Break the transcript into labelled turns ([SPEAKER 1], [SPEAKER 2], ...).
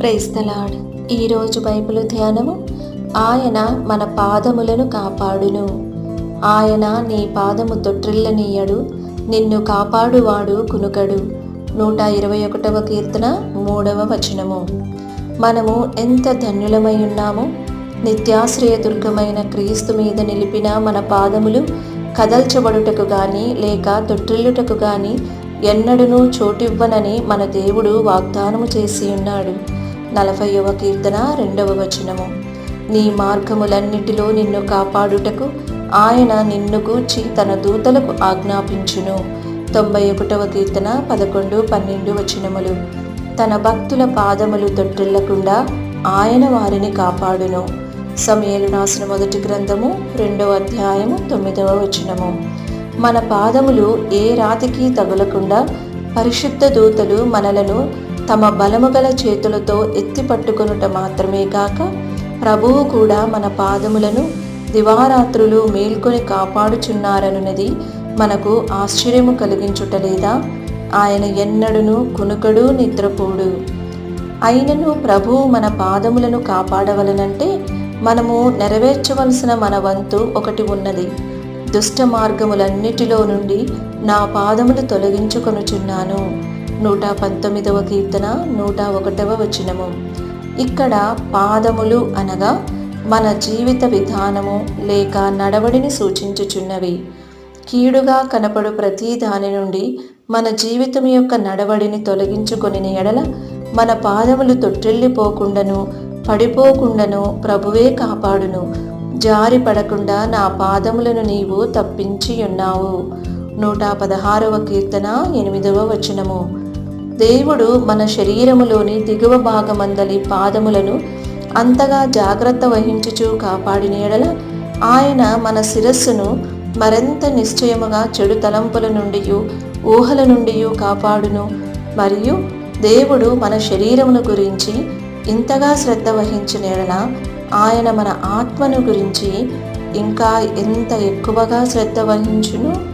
[SPEAKER 1] Praise the Lord ఈరోజు Bible ధ్యానము. ఆయన మన పాదములను కాపాడును. ఆయన నీ పాదము తొట్టిల్లనీయడు. నిన్ను కాపాడువాడు కునుకడు నూట ఇరవై ఒకటవ కీర్తన మూడవ వచనము. మనము ఎంత ధన్యులమై ఉన్నామో. నిత్యాశ్రయ దుర్గమైన క్రీస్తు మీద నిలిపిన మన పాదములు కదల్చబడుటకు గాని లేక తొట్టిల్లుటకు గాని ఎన్నడూనూ చోటివ్వనని మన దేవుడు వాగ్దానము చేసి ఉన్నాడు. నలభైవ కీర్తన రెండవ వచనము. నీ మార్గములన్నిటిలో నిన్ను కాపాడుటకు ఆయన నిన్ను గూర్చి తన దూతలకు ఆజ్ఞాపించును. తొంభై ఒకటవ కీర్తన పదకొండు పన్నెండు వచనములు. తన భక్తుల పాదములు తొట్టిల్లకుండా ఆయన వారిని కాపాడును. సమయలు రాసిన మొదటి గ్రంథము రెండవ అధ్యాయము తొమ్మిదవ వచనము. మన పాదములు ఏ రాతికి తగులకుండా పరిశుద్ధ దూతలు మనలను తమ బలము గల చేతులతో ఎత్తి పట్టుకొనుట మాత్రమే కాక ప్రభువు కూడా మన పాదములను దివారాత్రులు మేల్కొని కాపాడుచున్నారనున్నది మనకు ఆశ్చర్యము కలిగించుట లేదా? ఆయన ఎన్నడును కునుకడు నిద్రపోడు. అయినను ప్రభువు మన పాదములను కాపాడవలనంటే మనము నెరవేర్చవలసిన మన వంతు ఒకటి ఉన్నది. దుష్ట మార్గములన్నిటిలో నుండి నా పాదములు తొలగించుకొనుచున్నాను. నూట పంతొమ్మిదవ కీర్తన నూట ఒకటవ వచనము. ఇక్కడ పాదములు అనగా మన జీవిత విధానము లేక నడవడిని సూచించుచున్నవి. కీడుగా కనపడు ప్రతి దాని నుండి మన జీవితం యొక్క నడవడిని తొలగించుకొని ఎడల మన పాదములు తొట్టిల్లిపోకుండాను పడిపోకుండాను ప్రభువే కాపాడును. జారి పడకుండా నా పాదములను నీవు తప్పించి ఉన్నావు నూట పదహారవ కీర్తన ఎనిమిదవ వచనము. దేవుడు మన శరీరములోని దిగువ భాగమందలి పాదములను అంతగా జాగ్రత్త వహించుచు కాపాడిన ఎడల ఆయన మన శిరస్సును మరింత నిశ్చయముగా చెడు తలంపుల నుండి ఊహల నుండి కాపాడును. మరియు దేవుడు మన శరీరమును గురించి ఇంతగా శ్రద్ధ వహించిన ఎడల ఆయన మన ఆత్మను గురించి ఇంకా ఎంత ఎక్కువగా శ్రద్ధ వహించును?